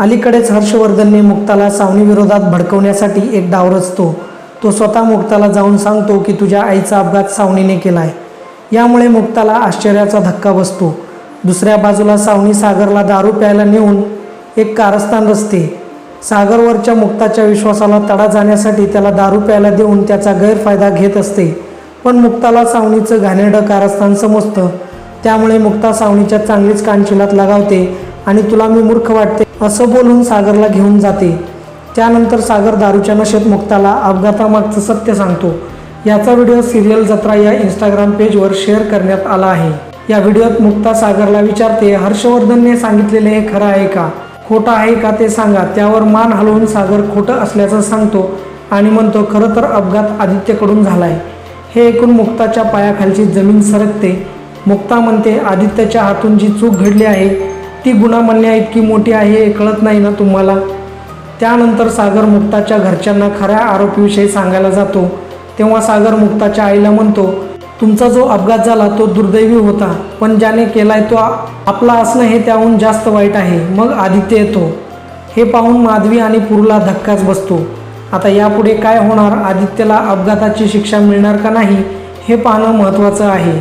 अलीकडेच हर्षवर्धनने मुक्ताला सावनी विरोधात भडकवण्यासाठी एक डाव रचतो. तो स्वतः मुक्ताला जाऊन सांगतो की तुझ्या आईचा अपघात सावनीने केलाय. यामुळे मुक्ताला आश्चर्याचा धक्का बसतो. दुसऱ्या बाजूला सावनी सागरला दारू प्यायला नेऊन एक कारस्थान रचते. सागरवरच्या मुक्ताच्या विश्वासाला तडा जाण्यासाठी त्याला दारू प्यायला देऊन त्याचा गैरफायदा घेत असते. पण मुक्ताला सावनीचं घाणेरडं कारस्थान समजतं. त्यामुळे मुक्ता सावनीच्या चांगलीच कानशिलात लगावते आणि तुला मी मूर्ख वाटते. असं बोलून सागरला घेऊन जाते. त्यानंतर सागर दारूच्या नशेत मुक्ताला अपघातामागचं सत्य सांगतो. याचा व्हिडिओ सिरियल जत्रा या इंस्टाग्राम पेजवर शेअर करण्यात आला आहे. या व्हिडिओत मुक्ता सागरला विचारते हर्षवर्धनने सांगितलेले हे खरं आहे का? खोटं आहे का ते सांगा. त्यावर मान हलवून सागर खोटं असल्याचं सांगतो आणि म्हणतो खरं तर अपघात आदित्यकडून झालाय. हे ऐकून मुक्ताच्या पायाखालची जमीन सरकते. मुक्ता म्हणते आदित्यच्या हातून जी चूक घडली आहे ती गुन्हा म्हणण्या इतकी मोठी आहे हे कळत नाही ना तुम्हाला? त्यानंतर सागर मुक्ताच्या घरच्यांना खऱ्या आरोपीविषयी सांगायला जातो. तेव्हा सागर मुक्ताच्या आईला म्हणतो तुमचा जो अपघात झाला तो दुर्दैवी होता पण ज्याने केलाय तो आपला असणं हे त्याहून जास्त वाईट आहे. मग आदित्य येतो. हे पाहून माधवी आणि पुरला धक्काच बसतो. आता यापुढे काय होणार? आदित्यला अपघाताची शिक्षा मिळणार का नाही? हे पाहणं महत्त्वाचं आहे.